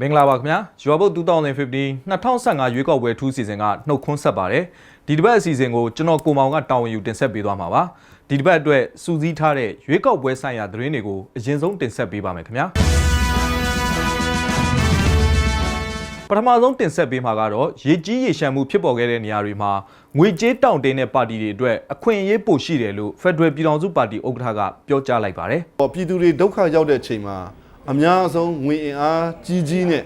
မင်္ဂလာပါခင်ဗျာရွာဘုတ်2015 2015ရွေးကောက်ပွဲထူးစီစဉ်ကနှုတ်ခွန်းဆက်ပါတယ်ဒီတစ်ပတ်အစီအစဉ်ကိုကျွန်တော်ကိုမောင်ကတာဝန်ယူတင်ဆက်ပေးသွားမှာပါဒီတစ်ပတ်အတွက်စူးစီးထားတဲ့ရွေးကောက်ပွဲဆိုင်ရာသတင်းတွေကိုအရင်ဆုံးတင်ဆက်ပေးပါမယ်ခင်ဗျာပထမဆုံးတင်ဆက်ပေးမှာကတော့ရေကြီးရေရှမ်းမှုဖြစ်ပေါ်ခဲ့တဲ့နေရာတွေမှာငွေကြေးတောင့်တင်းတဲ့ပါတီတွေအတွက်အခွင့်အရေးပိုရှိတယ်လို့ Federal ပြည်ထောင်စုပါတီဥက္ကဋ္ဌကပြောကြားလိုက်ပါတယ်ဟောပြည်သူတွေဒုက္ခရောက်တဲ့အချိန်မှာ အများဆုံးငွေအင်အားကြီးကြီးနဲ့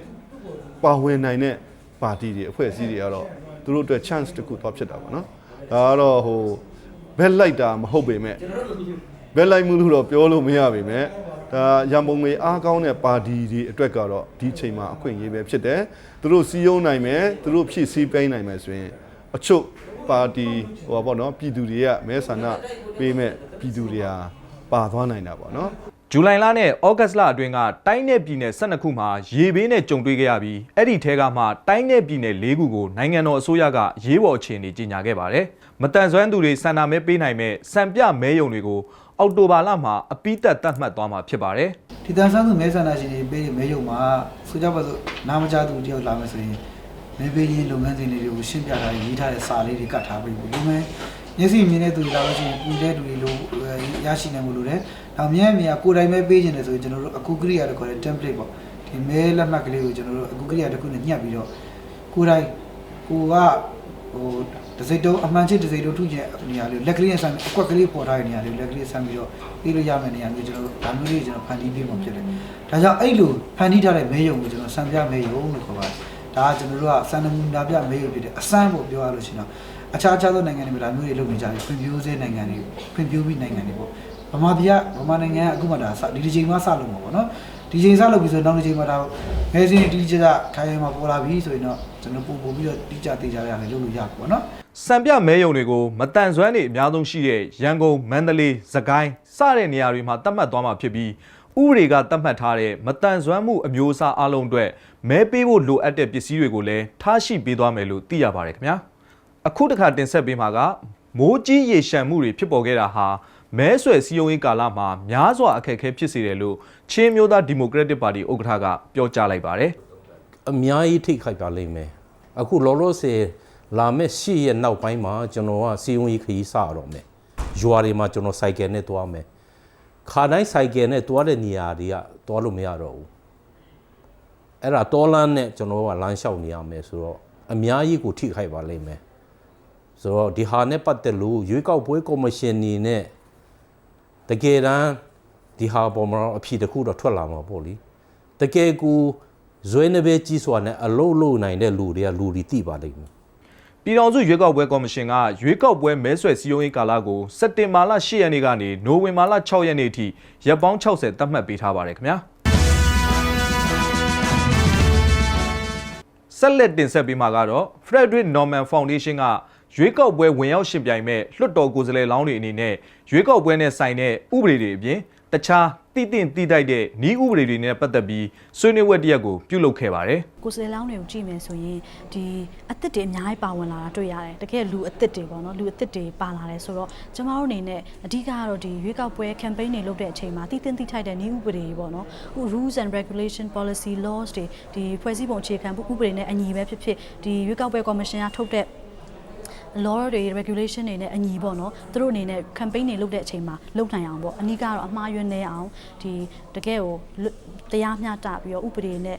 ပါဝင်နိုင်တဲ့ပါတီတွေအဖွဲ့အစည်းတွေကတော့သူတို့အတွက် chance တစ်ခုသွားဖြစ်တာပါနော်ဒါကတော့ဟိုဘက်လိုက်တာမဟုတ်ပေမဲ့ဘက်လိုက်မှုလို့တော့ပြောလို့မရပေမဲ့ဒါရန်ပုံငွေအားကောင်းတဲ့ပါတီတွေအတွက်ကတော့ဒီအချိန်မှာအခွင့်အရေးပဲဖြစ်တယ်သူတို့စီးရုံးနိုင်မယ်သူတို့ဖြည့်ဆည်းပေးနိုင်မယ်ဆိုရင်အချို့ပါတီဟိုပါပေါ့နော်ပြည်သူတွေကမဲဆန္ဒပေးမဲ့ပြည်သူတွေဟာပါသွားနိုင်တာပေါ့နော် ဇူလိုင်လနဲ့ဩဂတ်လအတွင်းကတိုင်းနယ်ပြည်နယ်12ခုမှာရေဘေးနဲ့ကြုံတွေ့ခဲ့ရပြီးအဲ့ဒီထဲကမှတိုင်းနယ်ပြည်နယ်၄ခုကိုနိုင်ငံတော်အစိုးရကရေးပေါ်အခြေအနေကြီးညာခဲ့ပါတယ်။မတန်ဆွမ်းသူတွေစန္ဒမဲပေးနိုင်မဲ့စံပြမဲယုံတွေကိုအောက်တိုဘာလမှာအပိသက်တတ်မှတ်သွားမှာဖြစ်ပါတယ်ဒီတန်ဆန်းသူမဲဆန္ဒရှင်တွေပေးတဲ့မဲရုံမှာဆိုကြပါစို့နားမကြားသူတယောက်လာမယ်ဆိုရင်မဲပေးရင်းလုပ်ငန်းစဉ်တွေကိုရှင်းပြထားရေးထားတဲ့စာလေးတွေကတ်ထားပြီးဘူးလူမဲ မျက်စိမြင်တဲ့သူတွေလာလို့ရှိရင်ပူတဲ့သူတွေလိုရရှိနိုင်မှုလိုတယ်။နောက်မြဲမြဲကိုယ်တိုင်ပဲပေးခြင်းတယ်ဆိုရင်ကျွန်တော်တို့အခုကရိယာတခေါ်တဲ့ template ပေါ့ဒီမဲလက်မှတ်ကလေးကိုကျွန်တော်တို့အခုကရိယာတစ်ခုနဲ့ညှပ်ပြီးတော့ကိုယ်တိုင်ကိုကဟိုတစ်စိတ်တုံးအမှန်ချစ်တစ်စိတ်တုံးထုချင်နေရာလေးလက်ကလေးနဲ့ဆမ်းအကွက်ကလေးပေါ်ထားတဲ့နေရာလေးလက်ကလေးဆမ်းပြီးတော့ပေးလို့ရမယ့်နေရာမျိုးကျွန်တော်တို့ဒါမျိုးလေးကျွန်တော်ဖန်တီးပေးမှဖြစ်တယ်။ဒါကြောင့်အဲ့လိုဖန်တီးထားတဲ့မဲယုံကိုကျွန်တော်စံပြမဲယုံလို့ခေါ်ပါတယ်။ဒါကကျွန်တော်တို့ကစံနမူနာပြမဲယုံဖြစ်တယ်အစမ်းဖို့ပြောရလို့ရှိရင်တော့ အခြားအခြားသောနိုင်ငံတွေမှာဒါမျိုးတွေလုပ်နေကြတယ်ဖွံ့ဖြိုးဆဲနိုင်ငံတွေဖွံ့ဖြိုးပြီးနိုင်ငံတွေပေါ့ဗမာပြည်ကဗမာနိုင်ငံကအခုမှဒါစဒီဒီချိန်မှစလုပ်မှာပေါ့နော်ဒီချိန်စလုပ်ပြီးဆိုတော့နောက်တစ်ချိန်မှာဒါမဲစင်းတီးကြခိုင်မှာပေါ်လာပြီဆိုရင်တော့ကျွန်တော်ပို့ပို့ပြီးတော့တီးကြသေးကြရတယ်လုပ်လို့ရပါပေါ့နော်။စံပြမဲယုံတွေကိုမတန်ဆွမ်းတွေအများဆုံးရှိတဲ့ရန်ကုန်မန္တလေးစကိုင်းစတဲ့နေရာတွေမှာတတ်မှတ်သွားမှာဖြစ်ပြီးဥပဒေကတတ်မှတ်ထားတဲ့မတန်ဆွမ်းမှုအမျိုးအစားအလုံးအတွက်မဲပေးဖို့လိုအပ်တဲ့ပစ္စည်းတွေကိုလည်းထားရှိပေးသွားမယ်လို့သိရပါတယ်ခင်ဗျာ။ အခုတစ်ခါတင်ဆက်ပေးမှာကမိုးကြီးရေရှမ်းမှုတွေဖြစ်ပေါ်ခဲ့တာဟာမဲဆွယ်စည်းရုံးရေးကာလမှာများစွာအခက်အခဲဖြစ်စေတယ်လို့ချင်းမျိုးသားဒီမိုကရက်တစ်ပါတီဥက္ကဋ္ဌကပြောကြားလိုက်ပါတယ်အများကြီးထိခိုက်ပါလိမ့်မယ်အခုလောလောဆယ်လာမဲ့ရှေ့ရဲ့နောက်ပိုင်းမှာကျွန်တော်ကစီယုံကြီးခရီးစရတော့မယ်ရွာတွေမှာကျွန်တော်စိုက်ကယ်နဲ့သွားမယ်ခါတိုင်းစိုက်ကယ်နဲ့သွားတဲ့နေရာတွေကသွားလို့မရတော့ဘူးအဲ့ဒါတောလန်းနဲ့ကျွန်တော်ကလမ်းလျှောက်နေရမယ်ဆိုတော့အများကြီးကိုထိခိုက်ပါလိမ့်မယ် ဆိုတော့ဒီဟာနဲ့ပတ်သက်လို့ရွေးကောက်ပွဲကော်မရှင်နေနဲ့တကယ်တမ်းဒီဟာပေါ်မှာတော့အဖြေတစ်ခုတော့ထွက်လာမှာပေါ့လေတကယ်ကိုဇွဲနှပဲကြီးစွာနဲ့အလုံးလုံးနိုင်တဲ့လူတွေကလူတွေတိပါလိမ့်မယ်ပြည်တော်စုရွေးကောက်ပွဲကော်မရှင်ကရွေးကောက်ပွဲမဲဆွယ်စည်းရုံးရေးကာလကိုစက်တင်ဘာလ10ရက်နေ့ကနေနိုဝင်ဘာလ6ရက်နေ့အထိရက်ပေါင်း60သတ်မှတ်ပေးထားပါတယ်ခင်ဗျာဆက်လက်တင်ဆက်ပေးမှာကတော့ Frederick Norman Foundation က ရွေးကောက်ပွဲဝင်ရောက်ရှင်ပြိုင်မဲ့လွှတ်တော်ကိုယ်စားလှယ်လောင်းတွေအနေနဲ့ရွေးကောက်ပွဲနဲ့ဆိုင်တဲ့ဥပဒေတွေအပြင်တခြားတည်တင့်တည်တိုက်တဲ့ဤဥပဒေတွေနဲ့ပတ်သက်ပြီးဆွေးနွေးပွဲတစ်ရက်ကိုပြုလုပ်ခဲ့ပါတယ်ကိုယ်စလေလောင်းတွေကိုကြည့်မယ်ဆိုရင်ဒီအသစ်တွေအများကြီးပါဝင်လာတာတွေ့ရတယ်တကယ်လူအသစ်တွေပေါ့နော်လူအသစ်တွေပါလာတယ်ဆိုတော့ကျမတို့အနေနဲ့အဓိကကတော့ဒီရွေးကောက်ပွဲ campaign တွေလုပ်တဲ့အချိန်မှာတည်တင်တည်ထိုက်တဲ့နည်းဥပဒေတွေပေါ့နော်ဟို rules and regulation policy laws တွေဒီဖွဲ့စည်းပုံအခြေခံဥပဒေနဲ့အညီပဲဖြစ်ဖြစ်ဒီရွေးကောက်ပွဲ commission ကထုတ်တဲ့ law တွေ regulation တွေနဲ့အညီပေါ့နော်သူတို့အနေနဲ့ campaign တွေလုပ်တဲ့အချိန်မှာလုပ်နိုင်အောင်ပေါ့အနည်းကတော့အမှားယွင်းနေအောင်ဒီတကယ်ကိုလွတ်တရားမျှတပြီးတော့ဥပဒေနဲ့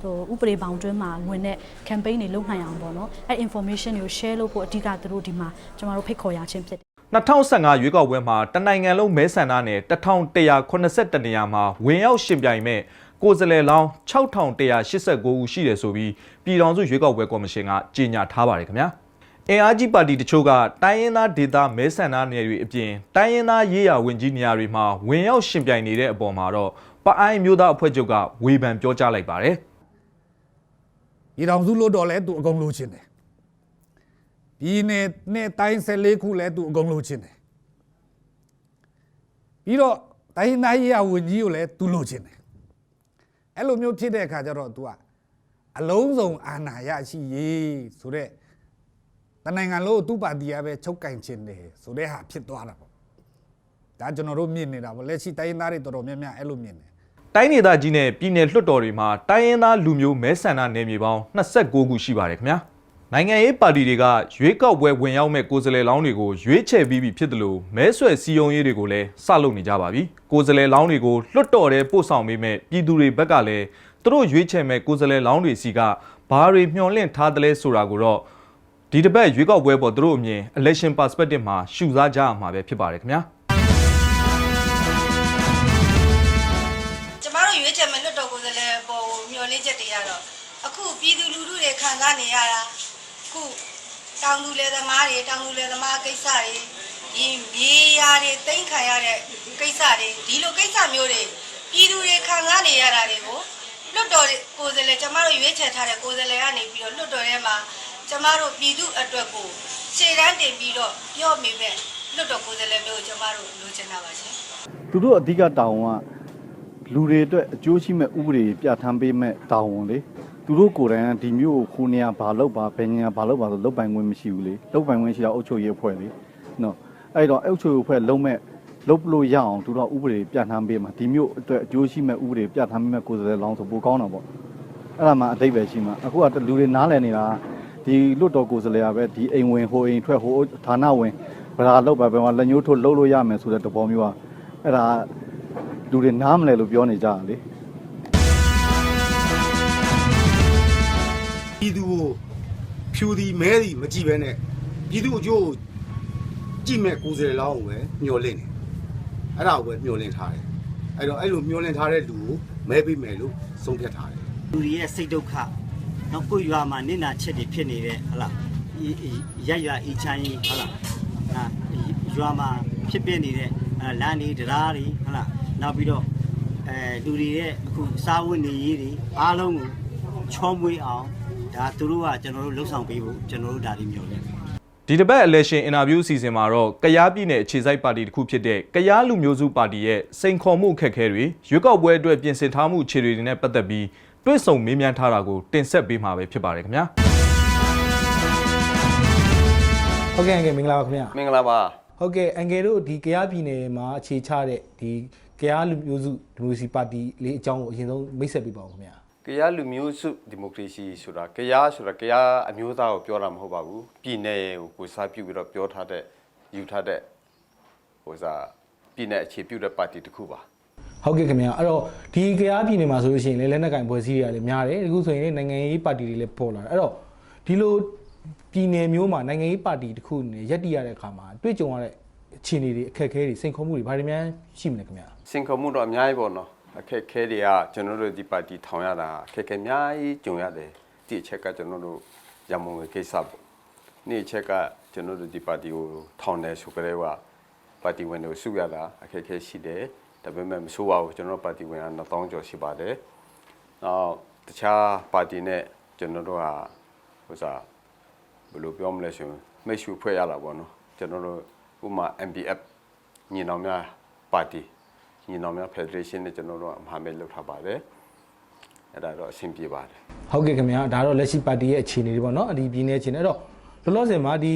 ဟိုဥပဒေဘောင်တွင်းမှာဝင်တဲ့ campaign တွေလုပ်နိုင်အောင်ပေါ့နော်အဲ information တွေကို share လုပ်ဖို့အဓိကသူတို့ဒီမှာကျွန်တော်တို့ဖိတ်ခေါ်ရခြင်းဖြစ်တယ်2015ရွေးကောက်ပွဲမှာတနိုင်ငံလုံးမဲဆန္ဒနယ်1182နေရာမှာဝင်ရောက်ရှင်ပြိုင်မဲ့ကိုယ်စားလှယ်လောင်း6189ဦးရှိတယ်ဆိုပြီးပြည်ထောင်စုရွေးကောက်ပွဲကော်မရှင်ကကြေညာထားပါတယ်ခင်ဗျာ အင်အားကြီးပါတီတချို့ကတိုင်းရင်းသားဒေသမဲဆန္ဒနယ်တွေအပြင်တိုင်းရင်းသားရေးရာဝင်ကြီးနေရာတွေမှာဝင်ရောက်ရှင်ပြိုင်နေတဲ့အပေါ်မှာတော့ပအိုင်းမျိုးသားအဖွဲ့ချုပ်ကဝေဖန်ပြောကြားလိုက်ပါတယ်ပြည်ထောင်စုလို့တော့လဲသူအကုန်လိုချင်တယ်ပြည်နယ်နဲ့တိုင်း14ခုလဲသူအကုန်လိုချင်တယ်ပြီးတော့တိုင်းသားရေးရဝန်ကြီးကိုလည်းသူလိုချင်တယ်အဲ့လိုမျိုးဖြစ်တဲ့အခါကျတော့ तू ကအလုံးစုံအာဏာရရှိရေးဆိုတော့ တနိုင်ငံလုံးသူ့ပါတီကပဲချုပ်ကင်ချင်တယ်ဆိုတဲ့ဟာဖြစ်သွားတာပေါ့ဒါကျွန်တော်တို့မြင်နေတာပေါ့လက်ရှိတိုင်းသားတွေတော်တော်များများအဲ့လိုမြင်တယ်တတိုင်းဒေသကြီးနဲ့ပြည်နယ်လွှတ်တော်တွေမှာတိုင်းရင်းသားလူမျိုးမဲဆန္ဒနယ်မြေပေါင်း29ခုရှိပါတယ်ခင်ဗျာနိုင်ငံရေးပါတီတွေကရွေးကောက်ပွဲဝင်ရောက်မဲ့ကိုယ်စားလှယ်လောင်းတွေကိုရွေးချယ်ပြီးပြီဖြစ်တယ်လို့မဲဆွယ်စည်းရုံးရေးတွေကိုလည်းစလုပ်နေကြပါပြီကိုယ်စားလှယ်လောင်းတွေကိုလွှတ်တော်ထဲပို့ဆောင်ပေးမဲ့ပြည်သူတွေဘက်ကလည်းသူတို့ရွေးချယ်မဲ့ကိုယ်စားလှယ်လောင်းတွေစီကဘာတွေမျှော်လင့်ထားတယ်လဲဆိုတာကိုတော့ ဒီတစ်ပတ်ရွေးကောက်ပွဲပေါ်သူတို့အမြင် election perspective မှာရှုစားကြရမှာပဲဖြစ်ပါတယ်ခင်ဗျာကျမတို့ရွေးချယ်မဲ့လွတ်တော်ကိုယ်စားလှယ်ပေါ်ကိုမျှော်လင့်ချက်တွေရတော့အခုပြည်သူလူထုတွေခံစားနေရတာအခုတောင်သူလယ်သမားတွေတောင်သူလယ်သမားကိစ္စတွေဒီမြေယာတွေတိမ့်ခံရတဲ့ကိစ္စတွေဒီလိုကိစ္စမျိုးတွေပြည်သူတွေခံစားနေရတာတွေကိုလွတ်တော်ကိုယ်စားလှယ်ကျမတို့ရွေးချယ်ထားတဲ့ကိုယ်စားလှယ်ကနေပြီးတော့လွတ်တော်ထဲမှာ ကျမတို့ပြည်သူအတွက်ကိုရှေ့တန်းတင်ပြီးတော့ပြောမိမဲ့လွတ်တော်ကိုယ်စားလှယ်မျိုးကိုကျမတို့လိုချင်တာပါရှင်သူတို့အဓိကတောင်းကလူတွေအတွက်အကျိုးရှိမဲ့ဥပဒေပြဋ္ဌာန်းပေးမဲ့တောင်းဝန်လေသူတို့ကိုယ်တိုင်ကဒီမျိုးကိုခိုးနေရဘာလုပ်ပါဘယ်ညာဘာလုပ်ပါဆိုလုတ်ပိုင်ခွင့်မရှိဘူးလေလုတ်ပိုင်ခွင့်ရှိတာအုပ်ချုပ်ရေးအဖွဲ့လေနော်အဲ့တော့အုပ်ချုပ်ရေးအဖွဲ့လုံးမဲ့လုတ်လို့ရအောင်သူတို့ကဥပဒေပြဋ္ဌာန်းပေးမှာဒီမျိုးအတွက်အကျိုးရှိမဲ့ဥပဒေပြဋ္ဌာန်းပေးမဲ့ကိုယ်စားလှယ်လောင်းဆိုပိုကောင်းတာပေါ့အဲ့ဒါမှအတိတ်ပဲရှိမှာအခုကလူတွေနားလည်နေတာ ဒီလွတ်တော်ကိုယ်စားလှယ်ကပဲဒီအိမ်ဝင်ဟိုအိမ်ထွက်ဟိုဌာနဝင်ဗလာလောက်ပါပဲမှာလက်ညှိုးထိုးလှုပ်လို့ရမယ်ဆိုတဲ့သဘောမျိုးကအဲ့ဒါလူတွေနားမလဲလို့ပြောနေကြတာလေပြည်သူကိုဖြူသည်မဲသည်မကြည့်ပဲနဲ့ပြည်သူအကျိုးကိုကြည့်မဲ့ကိုယ်စားလှယ်လောင်းကိုပဲမျှော်လင့်တယ်အဲ့ဒါကိုပဲမျှော်လင့်ထားတယ်အဲ့တော့အဲ့လိုမျှော်လင့်ထားတဲ့လူကိုမဲပေးမယ်လို့ဆုံးဖြတ်ထားတယ်လူတွေရဲ့စိတ်ဒုက္ခ နောက်ကိုယ်ရွာမှာနေနာချက်တွေဖြစ်နေတဲ့ဟလာရရအီချမ်းကြီးဟလာအာရွာမှာဖြစ်ပြနေတဲ့အာလမ်းတွေတရားတွေဟလာနောက်ပြီးတော့အဲလူတွေရဲ့အခုစားဝတ်နေရေးတွေအားလုံးကိုချောမွေးအောင်ဒါသူတို့ကကျွန်တော်တို့လှုပ်ဆောင်ပေးဖို့ကျွန်တော်တို့ဒါတွေမျိုးလဲဒီတစ်ပတ် election interview အစီအစဉ်မှာတော့ကယားပြည်နယ်အခြေစိုက်ပါတီတစ်ခုဖြစ်တဲ့ကယားလူမျိုးစုပါတီရဲ့စိန်ခေါ်မှုအခက်အခဲတွေရွေးကောက်ပွဲအတွက်ပြင်ဆင်ထားမှုခြေတွေနဲ့ပတ်သက်ပြီး တွဲဆုံမေးမြန်းထားတာကိုတင်ဆက်ပေးမှာပဲဖြစ်ပါတယ်ခင်ဗျာဟုတ်ကဲ့အန်ကယ်မင်္ဂလာပါခင်ဗျာမင်္ဂလာပါဟုတ်ကဲ့အန်ကယ်တို့ဒီကရားပြည်နယ်မှာအခြေချတဲ့ဒီကရားလူမျိုးစုဒီမိုကရေစီပါတီလေးအကြောင်းကိုအရင်ဆုံးမိတ်ဆက်ပေးပါဦးခင်ဗျာကရားလူမျိုးစုဒီမိုကရေစီဆိုတာကရားဆိုတာကရားအမျိုးသားကိုပြောတာမဟုတ်ပါဘူးပြည်နယ်ကိုကိုစားပြုပြီးတော့ပြောထားတဲ့ယူထားတဲ့ဟိုစားပြည်နယ်အခြေပြုတဲ့ပါတီတစ်ခုပါ ဟုတ်ကဲ့ခင်ဗျာအဲ့တော့ဒီကရားပြည်နယ်မှာဆိုလို့ရှိရင်လေလက်နက်ကင်ဖွဲ့စည်းတွေကလည်းများတယ်အခုဆိုရင်လည်းနိုင်ငံရေးပါတီတွေလည်းပေါ်လာတယ်အဲ့တော့ဒီလိုပြည်နယ်မျိုးမှာနိုင်ငံရေးပါတီတစ်ခုအနေနဲ့ရက်တည်ရတဲ့အခါမှာတွေ့ကြုံရတဲ့အခြေအနေတွေအခက်အခဲတွေစိန်ခေါ်မှုတွေဘာတွေများရှိမလဲခင်ဗျာစင်ခေါ်မှုတော့အများကြီးပေါ့နော်အခက်အခဲတွေကကျွန်တော်တို့ဒီပါတီထောင်ရတာအခက်အခဲအများကြီးကြုံရတယ်ဒီအချက်ကကျွန်တော်တို့ရမုံ嘅ကိစ္စပေါ့နေ့အချက်ကကျွန်တော်တို့ဒီပါတီကိုထောင်တယ်ဆိုကြတဲ့ကပါတီဝင်တွေကိုစုရတာအခက်အခဲရှိတယ် ဒါပေမဲ့မဆိုးပါဘူးကျွန်တော်တို့ပါတီဝင်က1000ကျော်ရှိပါတယ်နောက်တခြားပါတီနဲ့ကျွန်တော်တို့ကဟိုစားဘယ်လိုပြောမလဲဆိုရင်မိတ်ဆွေဖွဲ့ရတာပေါ့နော်ကျွန်တော်တို့ဥပမာ MPF ညီနောင်များပါတီညီနောင်များ Federation နဲ့ကျွန်တော်တို့ကမဟာမိတ်လုပ်ထားပါတယ်အဲ့ဒါတော့အဆင်ပြေပါတယ်ဟုတ်ကဲ့ခင်ဗျာဒါတော့လက်ရှိပါတီရဲ့အခြေအနေတွေပေါ့နော်ဒီပြည်နယ်အခြေအနေအဲ့တော့လောလောဆယ်မှာဒီ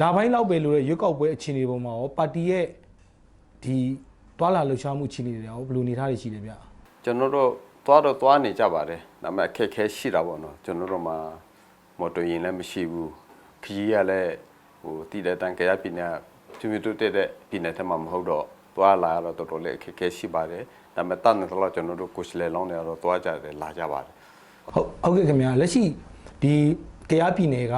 လာပိုင်းလောက်ပဲလို့ရရွက်ကောက်ပွဲအခြေအနေပုံမှာရောပါတီရဲ့ဒီ တွာလာလှုပ်ရှားမှုအခြေအနေတွေရောဘယ်လိုနေထားတွေရှိလဲဗျာကျွန်တော်တို့သွားတော့သွားနေကြပါတယ်ဒါပေမဲ့အခက်အခဲရှိတာပေါ့နော်ကျွန်တော်တို့မှာမော်တော်ယာဉ်လည်းမရှိဘူးခကြီးကလည်းဟိုတည်တဲ့တန်ကြရပြည်နယ်ကျွမြတုတက်တဲ့ပြည်နယ်ထဲမှာမဟုတ်တော့သွားလာရတော့တော်တော်လေးအခက်အခဲရှိပါတယ်ဒါပေမဲ့တန်တယ်တော့ကျွန်တော်တို့ကိုယ်စလဲလောင်းနေတော့သွားကြတယ်လာကြပါတယ်ဟုတ်ဟုတ်ကဲ့ခင်ဗျာလက်ရှိဒီကရားပြည်နယ်က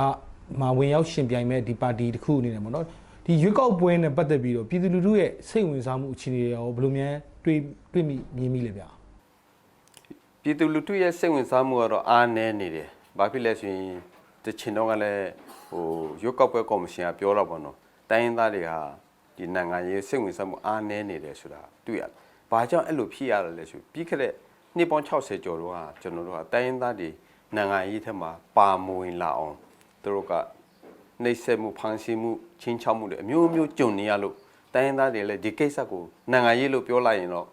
မှာဝင်ရောက်ရှင်ပြိုင်မဲ့ဒီပါတီတစ်ခုအနေနဲ့ပေါ့နော် ဒီရွက်ကောက်ပွဲနဲ့ပတ်သက်ပြီးတော့ပြည်သူလူထုရဲ့စိတ်ဝင်စားမှုအခြေအနေတွေရောဘယ်လိုများတွေးတွေးမိမြင်မိလဲဗျာပြည်သူလူထုရဲ့စိတ်ဝင်စားမှုကတော့အားနည်းနေတယ်။ဘာဖြစ်လဲဆိုရင်တချင်တော့ကလည်းဟိုရွက်ကောက်ပွဲကော်မရှင်ကပြောတော့ဗောနော်။တိုင်းရင်းသားတွေဟာဒီနိုင်ငံရေးစိတ်ဝင်စားမှုအားနည်းနေတယ်ဆိုတာတွေ့ရတယ်။ဘာကြောင့်အဲ့လိုဖြစ်ရလဲဆိုပြီးခဲ့တဲ့နှစ်ပေါင်း60ကျော်တော့ကကျွန်တော်တို့ကတိုင်းရင်းသားတွေနိုင်ငံရေးထက်မှာပါမဝင်လာအောင်သူတို့က နှိပ်စက်မှုဖန်ဆီးမှုချင်းချောက်မှုတွေအမျိုးမျိုးကြုံနေရလို့တိုင်းရင်းသားတွေလည်းဒီကိစ္စကိုနိုင်ငံရေးလို့ပြောလိုက်ရင်တော့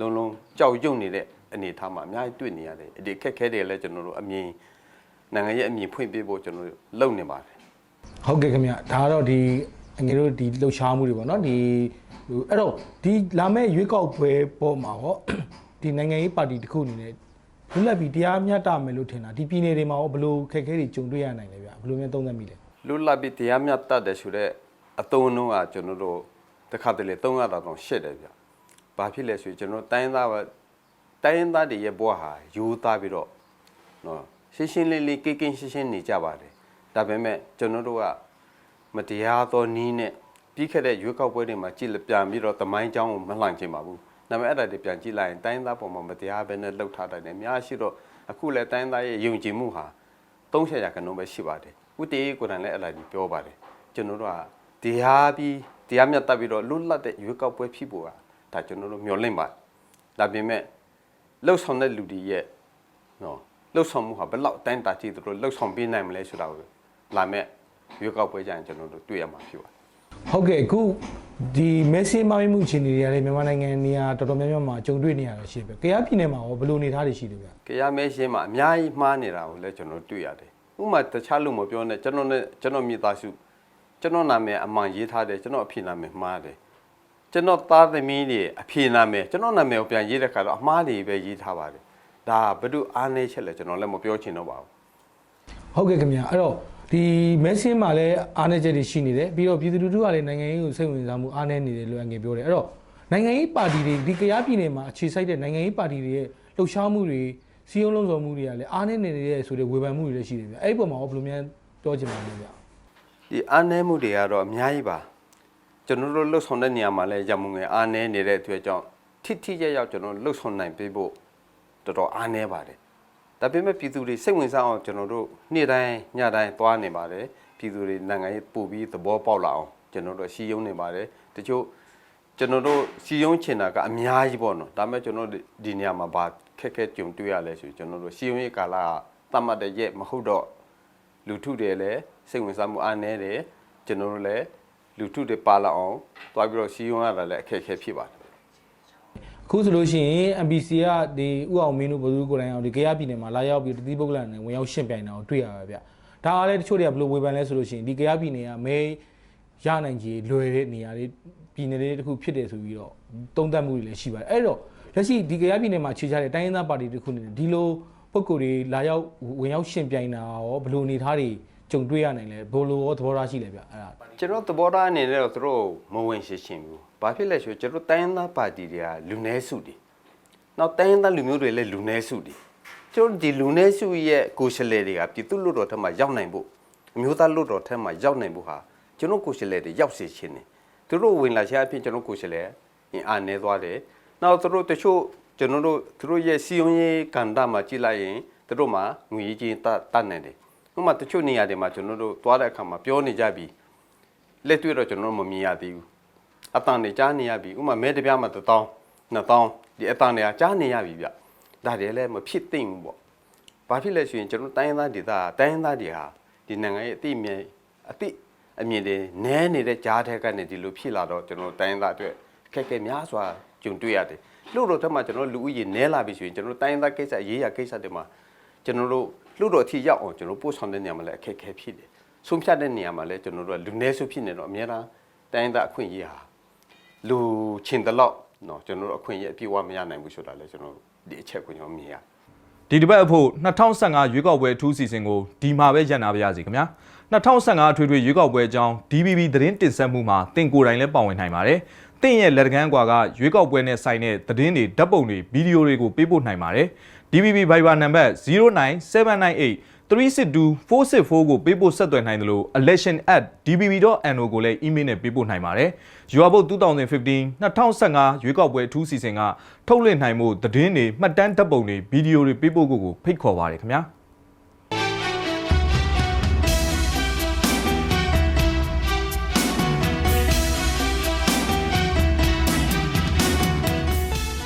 လုံးလုံးကြောက်ရွံ့နေတဲ့အနေအထားမှာအများကြီးတွေ့နေရတယ်ဒီအခက်အခဲတွေလည်းကျွန်တော်တို့အမြင်နိုင်ငံရေးအမြင်ဖွင့်ပြဖို့ကျွန်တော်တို့လုပ်နေပါတယ်ဟုတ်ကဲ့ခင်ဗျဒါကတော့ဒီအငယ်တို့ဒီလှုပ်ရှားမှုတွေပေါ့နော်ဒီဟိုအဲ့တော့ဒီလာမဲ့ရွေးကောက်ပွဲပေါ်မှာဟောဒီနိုင်ငံရေးပါတီတစ်ခုအနေနဲ့လွတ်လပ်ပြီးတရားမျှတမယ်လို့ထင်တာဒီပြည်နယ်တွေမှာရောဘယ်လိုခက်ခဲတွေကြုံတွေ့ရနိုင်လဲဗျဘယ်လိုမျိုးသုံးသပ်မိလဲ လွတ်လပ်ပြီးတရားမျှတတယ်ဆိုတဲ့အတုံးတော့ကျွန်တော်တို့တစ်ခါတလေသုံးရတာတော့ရှစ်တယ်ဗျ။ဘာဖြစ်လဲဆိုရင်ကျွန်တော်တိုင်းသားတိုင်းသားတွေရဲ့ဘဝဟာယူသားပြီးတော့နော်ရှင်းရှင်းလေးလေးကိကင်းရှင်းရှင်းနေကြပါတယ်။ဒါပေမဲ့ကျွန်တော်တို့ကမတရားသောနည်းနဲ့ပြီးခဲ့တဲ့ရွေးကောက်ပွဲတွေမှာကြည်လပြန်ပြီးတော့တမိုင်းကြောင်းကိုမလှန်ချင်ပါဘူး။ဒါပေမဲ့အဲ့ဒါတွေပြန်ကြည့်လိုက်ရင်တိုင်းသားပုံမှာမတရားပဲနဲ့လှုပ်ထားတယ်။အများရှိတော့အခုလည်းတိုင်းသားရဲ့ယုံကြည်မှုဟာ300ရာခိုင်နှုန်းပဲရှိပါတယ်။ ဥတေးကိုယ်တိုင်လည်းအဲ့ဒါကြီးပြောပါတယ်။ကျွန်တော်တို့ကတရားပြီးတရားမျှတပြီးတော့လွတ်လပ်တဲ့ရွေးကောက်ပွဲဖြစ်ဖို့ကဒါကျွန်တော်တို့မျှော်လင့်ပါတယ်။ဒါပေမဲ့လှုပ်ဆောင်တဲ့လူတွေရဲ့နော်လှုပ်ဆောင်မှုဟာဘယ်လောက်အတိုင်းတာကြည့်သူတို့လှုပ်ဆောင်ပေးနိုင်မလဲဆိုတာကိုလာမဲ့ရွေးကောက်ပွဲကြရင်ကျွန်တော်တို့တွေ့ရမှာဖြစ်ပါတယ်ဟုတ်ကဲ့အခုဒီမက်ဆီမာမီမှုအခြေအနေတွေကလည်းမြန်မာနိုင်ငံနေရာတော်တော်များများမှာကြုံတွေ့နေရတာရှိပဲ။ကြားပြည်နယ်မှာရောဘယ်လိုအနေအထားတွေရှိလဲဗျ။ကြရမဲရှင်းမှာအများကြီးမှားနေတာကိုလည်းကျွန်တော်တွေ့ရတယ်။ ဥပမာတခြားလူမပြောနဲ့ကျွန်တော်နဲ့ကျွန်တော်မိသားစုကျွန်တော်နာမည်အမှန်ရေးထားတယ်ကျွန်တော်အဖေနာမည်မှားတယ်။ကျွန်တော်သားသမီးတွေအဖေနာမည်ကျွန်တော်နာမည်ကိုပြန်ရေးတဲ့ခါတော့အမှားတွေပဲရေးထားပါတယ်။ဒါဘယ်သူအားနေချက်လဲကျွန်တော်လည်းမပြောချင်တော့ပါဘူး။။ဟုတ်ကဲ့ခင်ဗျာအဲ့တော့ဒီမက်ဆီမှာလည်းအားနည်းချက်တွေရှိနေတယ်ပြီးတော့ပြည်သူလူထုကလည်းနိုင်ငံရေးကိုစိတ်ဝင်စားမှုအားနည်းနေတယ်လို့အငယ်ပြောတယ်အဲ့တော့နိုင်ငံရေးပါတီတွေဒီကြားပြည်နယ်မှာအခြေစိုက်တဲ့နိုင်ငံရေးပါတီတွေရဲ့လှုပ်ရှားမှုတွေ စီးရုံးလုံးဆောင်မှုတွေကလည်းအားနည်းနေတယ်ဆိုတဲ့ဝေဖန်မှုတွေလည်းရှိတယ်ဗျအဲ့ဒီပုံမှာရောဘယ်လိုများပြောချင်ပါလဲဗျဒီအားနည်းမှုတွေကတော့အများကြီးပါကျွန်တော်တို့လှုပ်ဆောင်တဲ့နေရာမှာလည်းရမှုငယ်အားနည်းနေတဲ့အတွက်ကြောင့်ထိထိရရောက်ကျွန်တော်လှုပ်ဆောင်နိုင်ပေးဖို့တော်တော်အားနည်းပါတယ်ဒါပေမဲ့ပြည်သူတွေစိတ်ဝင်စားအောင်ကျွန်တော်တို့နေ့တိုင်းညတိုင်းသွားနေပါတယ်ပြည်သူတွေနိုင်ငံရေးပို့ပြီးသဘောပေါက်လာအောင်ကျွန်တော်တို့ရှီးယုံနေပါတယ်တချို့ကျွန်တော်တို့ရှီးယုံချင်တာကအများကြီးပေါ့နော်ဒါပေမဲ့ကျွန်တော်တို့ဒီနေရာမှာဘာ ခက်ခဲကြုံတွေ့ရလဲဆိုကျွန်တော်တို့ရှီးယုံရေးကာလကတတ်မှတ်တဲ့ရက်မဟုတ်တော့လူထုတွေလည်းစိတ်ဝင်စားမှုအားနည်းတယ်ကျွန်တော်တို့လည်းလူထုတွေပါလာအောင်တွားပြီးတော့စီယုံရတာလည်းအခက်အခဲဖြစ်ပါတယ်အခုဆိုလို့ရှိရင် MBC ကဒီဥအောင်မင်းတို့ဘယ်သူကိုယ်တိုင်အောင်ဒီကြားပြည်နယ်မှာလာရောက်ပြီးတတိပုဂ္ဂလနဲ့ဝင်ရောက်ရှင်းပြိုင်တာကိုတွေ့ရပါဗျဒါကလည်းတချို့တွေကဘယ်လိုဝေဖန်လဲဆိုလို့ရှိရင်ဒီကြားပြည်နယ်ကမဲရနိုင်ကြီးလွယ်တဲ့နေရာတွေပြည်နယ်တွေတစ်ခုဖြစ်တယ်ဆိုပြီးတော့သုံးသပ်မှုတွေလည်းရှိပါတယ်အဲ့တော့ လက်ရှိဒီကြားပြည်နယ်မှာခြေချတဲ့တိုင်းရင်းသားပါတီတစ်ခုနေတယ်ဒီလိုပုံကိုယ်တွေလာရောက်ဝင်ရောက်ရှင်းပြိုင်တာရောဘယ်လိုအနေထားတွေကြုံတွေ့ရနိုင်လဲဘယ်လိုရောသဘောထားရှိလဲဗျအဲ့ဒါကျွန်တော်သဘောထားအနေနဲ့တော့သူတို့မဝင်ရှင်းရှင်းဘူးဘာဖြစ်လဲဆိုကျွန်တော်တိုင်းရင်းသားပါတီတွေကလူနည်းစုတွေနောက်တိုင်းရင်းသားလူမျိုးတွေလည်းလူနည်းစုတွေကျွန်တော်ဒီလူနည်းစုရဲ့ကိုယ်ရှလေတွေကပြည်သူလူတော်ထက်မှရောက်နိုင်ဖို့အမျိုးသားလူတော်ထက်မှရောက်နိုင်ဖို့ဟာကျွန်တော်ကိုယ်ရှလေတွေရောက်စေခြင်းနေသူတို့ဝင်လာခြင်းအပြင်ကျွန်တော်ကိုယ်ရှလေအင်အားနေသွားတယ် နောက်သူတို့တချို့ကျွန်တော်တို့သူတို့ရဲ့စီယုံရေးကန္တာမှာကြည့်လိုက်ရင်သူတို့မှာငွေကြီးတတ်တတ်နေတယ်ဥပမာတချို့နေရာတွေမှာကျွန်တော်တို့သွားတဲ့အခါမှာပြောနေကြပြီလက်တွေ့တော့ကျွန်တော်တို့မမြင်ရသေးဘူးအတန်တွေကြားနေရပြီဥပမာမဲတစ်ပြားမှာ1000 2000ဒီအတန်တွေကကြားနေရပြီဗျဒါတွေလည်းမဖြစ်သင့်ဘူးပေါ့ဘာဖြစ်လဲဆိုရင်ကျွန်တော်တိုင်းရင်းသားဒေသတိုင်းရင်းသားတွေဟာဒီနိုင်ငံရဲ့အတိအမြင်အတိအမြင်တွေနဲနေတဲ့ကြားထဲကနေဒီလိုဖြစ်လာတော့ကျွန်တော်တိုင်းရင်းသားအတွက်အခက်အခဲများစွာ ကြုံတွေ့ရတယ်လူတော်ထက်မှကျွန်တော်လူဦးရေနည်းလာပြီဆိုရင်ကျွန်တော်တိုင်းသားကိစ္စအရေးရာကိစ္စတွေမှာကျွန်တော်တို့လူတော်အထိရောက်အောင်ကျွန်တော်ပို့ဆောင်တဲ့နေရာမှာလည်းအခက်အခဲဖြစ်တယ်ဆုံးဖြတ်တဲ့နေရာမှာလည်းကျွန်တော်တို့ကလူနည်းစုဖြစ်နေတော့အများအားတိုင်းသားအခွင့်အရေးဟာလူချင်းတလောက်နော်ကျွန်တော်တို့အခွင့်အရေးအပြည့်အဝမရနိုင်ဘူးဆိုတာလည်းကျွန်တော်ဒီအချက်ကိုကျွန်တော်မြင်ရတယ်ဒီတစ်ပတ်အဖို့2015ရွေးကောက်ပွဲအထူးစီစဉ်ကိုဒီမှာပဲရန်နာပါရစေခင်ဗျာ2015အထွေထွေရွေးကောက်ပွဲအကြောင်း DBB သတင်းတင်ဆက်မှုမှာတင်ကိုယ်တိုင်လည်းပါဝင်နိုင်ပါတယ် တင်ရဲ့လက်တကမ်းကွာကရွေးကောက်ပွဲနဲ့ဆိုင်တဲ့သတင်းတွေဓာတ်ပုံတွေဗီဒီယိုတွေကိုပေးပို့နိုင်ပါတယ်။ DBB Viber နံပါတ်09798 362 464ကိုပေးပို့ဆက်သွယ်နိုင်တယ်လို့ election@dbb.no ကိုလည်း email နဲ့ပေးပို့နိုင်ပါတယ်။ You Vote 2015 2015ရွေးကောက်ပွဲအထူးစီစဉ်ကထုတ်လွှင့်နိုင်မှုသတင်းတွေမှတ်တမ်းဓာတ်ပုံတွေဗီဒီယိုတွေပေးပို့ဖို့ကိုဖိတ်ခေါ်ပါရခင်ဗျာ။